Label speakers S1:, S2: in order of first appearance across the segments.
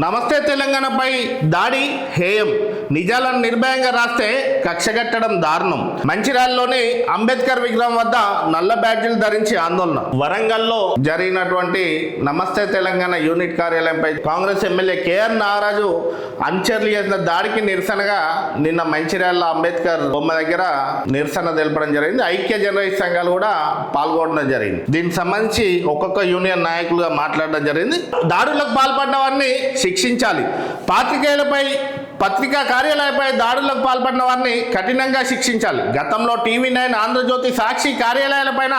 S1: నమస్తే తెలంగాణపై దాడి హేయం. నిజాలను నిర్భయంగా రాస్తే కక్షగట్టడం దారుణం. మంచిర్యాలలోని అంబేద్కర్ విగ్రహం వద్ద నల్ల బ్యాడ్జీలు ధరించి ఆందోళన. వరంగల్లో జరిగినటువంటి Namaste Telangana unit కార్యాలయంపై Congress MLA K R Nagaraju అనుచరులు చేసిన దాడికి నిరసనగా నిన్న మంచిర్యాల అంబేద్కర్ బొమ్మ దగ్గర నిరసన తెలపడం జరిగింది. ఐక్య జర్నలిస్ట్ సంఘాలు కూడా పాల్గొనడం జరిగింది. దీనికి సంబంధించి ఒక్కొక్క యూనియన్ నాయకులుగా మాట్లాడడం జరిగింది. దాడులకు పాల్పడిన వారిని శిక్షించాలి. పాత్రికేయులపై పత్రికా కార్యాలయంపై దాడులకు పాల్పడిన వారిని కఠినంగా శిక్షించాలి. గతంలో టీవీ నైన్ ఆంధ్రజ్యోతి సాక్షి కార్యాలయాలపైన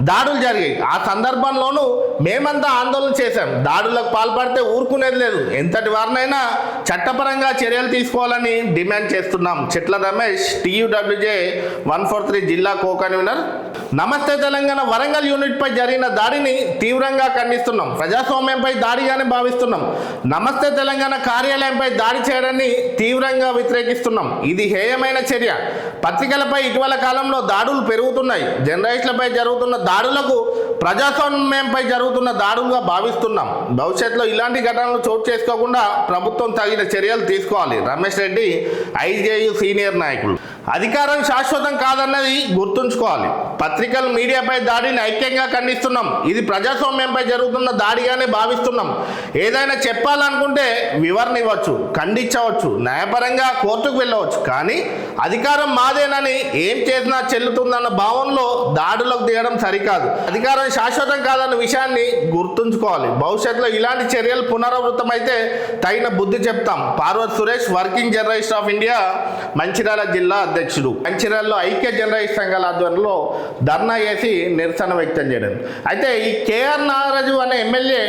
S1: దాడులు జరిగాయి. ఆ సందర్భంలోనూ మేమంతా ఆందోళన చేశాం. దాడులకు పాల్పడితే ఊరుకునేది లేదు. ఎంతటి వారినైనా చట్టపరంగా చర్యలు తీసుకోవాలని డిమాండ్ చేస్తున్నాం. Chitla Ramesh TUWJ one four three జిల్లా కో కన్వీనర్ నమస్తే తెలంగాణ వరంగల్ యూనిట్పై జరిగిన దాడిని తీవ్రంగా ఖండిస్తున్నాం. ప్రజాస్వామ్యంపై దాడిగానే భావిస్తున్నాం. నమస్తే తెలంగాణ కార్యాలయంపై దాడి చేయడాన్ని తీవ్రంగా వ్యతిరేకిస్తున్నాం. ఇది హేయమైన చర్య. పత్రికలపై ఇటీవల కాలంలో దాడులు పెరుగుతున్నాయి. జర్నలిస్టులపై జరుగుతున్న దాడులకు ప్రజాస్వామ్యంపై జరుగుతున్న దాడులుగా భావిస్తున్నాం. భవిష్యత్తులో ఇలాంటి ఘటనలు చోటు చేసుకోకుండా ప్రభుత్వం తగిన చర్యలు తీసుకోవాలి. రమేష్ రెడ్డి ఐజేయు సీనియర్ నాయకులు. అధికారం శాశ్వతం కాదన్నది గుర్తుంచుకోవాలి. పత్రికలు మీడియాపై దాడిని ఐక్యంగా ఖండిస్తున్నాం. ఇది ప్రజాస్వామ్యంపై జరుగుతున్న దాడిగానే భావిస్తున్నాం. ఏదైనా చెప్పాలనుకుంటే వివరణ ఇవ్వచ్చు ఖండించవచ్చు న్యాయపరంగా కోర్టుకు వెళ్ళవచ్చు. కానీ అధికారం మాదేనని ఏం చేసినా చెల్లుతుందన్న భావనలో దాడులకు దిగడం సరికాదు. అధికారం శాశ్వతం కాదన్న విషయాన్ని గుర్తుంచుకోవాలి. భవిష్యత్తులో ఇలాంటి చర్యలు పునరావృతమైతే తగిన బుద్ధి చెప్తాం. Parvath Suresh working journalist of India Mancherial జిల్లా అధ్యక్షుడు. మంచిర్యాలలో ఐక్య జర్నలిస్ట్ సంఘాల ఆధ్వర్యంలో ధర్నా చేసి నిరసన వ్యక్తం చేయడం. అయితే ఈ కేఆర్ నాగరాజు అనే ఎమ్మెల్యే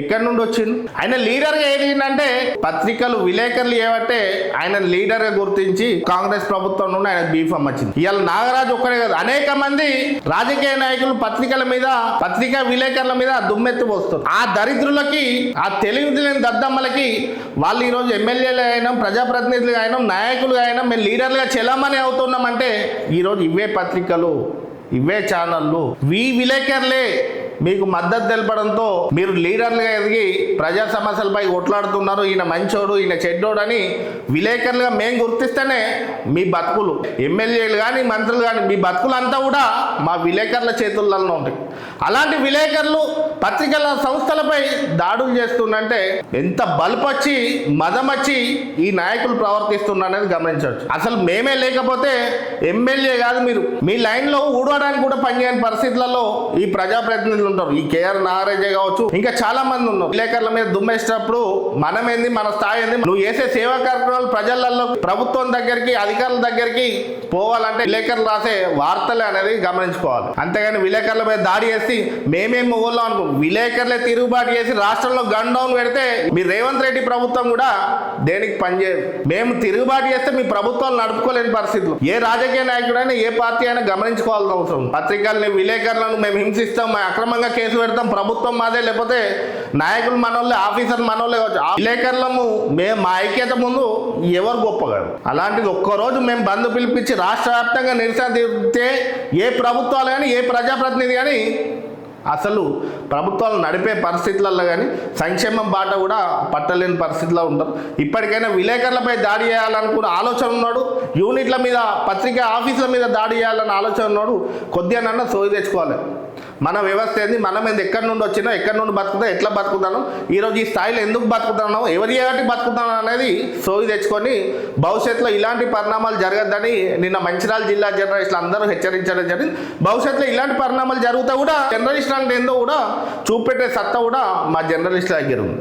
S1: ఎక్కడి నుండి వచ్చింది ఆయన లీడర్గా ఏదిందంటే పత్రికలు విలేకరులు ఏమంటే ఆయన లీడర్గా గుర్తించి కాంగ్రెస్ ప్రభుత్వం నుండి ఆయన బీఫామ్ వచ్చింది ఇవాళ నాగరాజు ఒక్కడే కాదు అనేక మంది రాజకీయ నాయకులు పత్రికల మీద పత్రికా విలేకరుల మీద దుమ్మెత్తి పోస్తారు ఆ దరిద్రులకి ఆ తెలివి తెలియని దద్దమ్మలకి వాళ్ళు ఈరోజు ఎమ్మెల్యేలు అయినా ప్రజాప్రతినిధులుగా అయినా నాయకులు అయినా మేము లీడర్లుగా చెలమని అవుతున్నామంటే ఈరోజు ఇవే పత్రికలు. ఇవే ఛానళ్ళు. వీ విలేకర్లే. మీకు మద్దతు తెలపడంతో మీరు లీడర్లుగా ఎదిగి ప్రజా సమస్యలపై కొట్లాడుతున్నారు. ఈయన మంచోడు ఈయన చెడ్డోడు అని విలేకరులుగా మేము గుర్తిస్తేనే మీ బతుకులు. ఎమ్మెల్యేలు కానీ మంత్రులు కానీ మీ బతుకులంతా కూడా మా విలేకరుల చేతులలో ఉంటాయి. అలాంటి విలేకరులు పత్రికల సంస్థలపై దాడులు చేస్తుందంటే ఎంత బలుపచ్చి మదమచ్చి ఈ నాయకులు ప్రవర్తిస్తున్నారనేది గమనించవచ్చు. అసలు మేమే లేకపోతే ఎమ్మెల్యే కాదు మీరు. మీ లైన్లో ఊడవడానికి కూడా పనిచేయని పరిస్థితులలో ఈ ప్రజాప్రతినిధులు ఉంటారు. ఈ కేఆర్ నాగరాజే కావచ్చు. ఇంకా చాలా మంది ఉన్నారు. విలేకరుల మీద దుమ్మేసినప్పుడు మనమేంది? మన స్థాయి ఏంది? నువ్వు చేసే సేవా కార్యక్రమాలు ప్రజలలో ప్రభుత్వం దగ్గరికి అధికారుల దగ్గరికి పోవాలంటే విలేకరులు రాసే వార్తలే అనేది గమనించుకోవాలి. అంతేగాని విలేకరుల మీద దాడి చేసి మేమేం ఊళ్ళో అనుకో విలేకరులే తిరుగుబాటు చేసి రాష్ట్రంలో గన్ డౌన్ పెడితే మీ రేవంత్ రెడ్డి ప్రభుత్వం కూడా దేనికి పనిచేయదు మేము తిరుగుబాటు చేస్తే మీ ప్రభుత్వాలు నడుపుకోలేని పరిస్థితులు. ఏ రాజకీయ నాయకుడైనా ఏ పార్టీ అయినా గమనించుకోవాల్సిన అవసరం పత్రికల్ని విలేకరులను మేము హింసిస్తాం మా అక్రమ అక్రమంగా కేసు పెడతాం. ప్రభుత్వం మాదే లేకపోతే నాయకులు మనోళ్ళే ఆఫీసర్ మనోళ్ళే కావచ్చు. ఆ విలేకరులము మేము మా ఐక్యత ముందు ఎవరు గొప్పగాడు? అలాంటిది ఒక్కరోజు మేము బంధు పిలిపించి రాష్ట్ర వ్యాప్తంగా నిరసన తీరితే ఏ ప్రభుత్వాలు కానీ ఏ ప్రజాప్రతినిధి కానీ అసలు ప్రభుత్వాలు నడిపే పరిస్థితులలో కానీ సంక్షేమం బాట కూడా పట్టలేని పరిస్థితిలో ఉంటారు ఇప్పటికైనా విలేకరులపై దాడి చేయాలనుకున్న ఆలోచన ఉన్నాడు యూనిట్ల మీద పత్రికా ఆఫీసుల మీద దాడి చేయాలన్న ఆలోచన ఉన్నాడు కొద్దిగానన్నా సోయి తెచ్చుకోవాలి. మన వ్యవస్థ ఏంది? మనం ఏంది ఎక్కడి నుండి వచ్చినా ఎక్కడి నుండి బతుకుతా ఎట్లా బతుకుతాను ఈరోజు ఈ స్థాయిలో ఎందుకు బతుకుతాను ఎవరి ఏటి బతుకుతాను అనేది సోయి తెచ్చుకొని భవిష్యత్తులో ఇలాంటి పరిణామాలు జరగద్దని నిన్న మంచిర్యాల జిల్లా జర్నలిస్టులు అందరూ హెచ్చరించడం జరిగింది. భవిష్యత్తులో ఇలాంటి పరిణామాలు జరుగుతా కూడా జర్నలిస్ట్ అంటే ఏందో కూడా చూపెట్టే సత్తా కూడా మా జర్నలిస్టుల దగ్గర ఉంది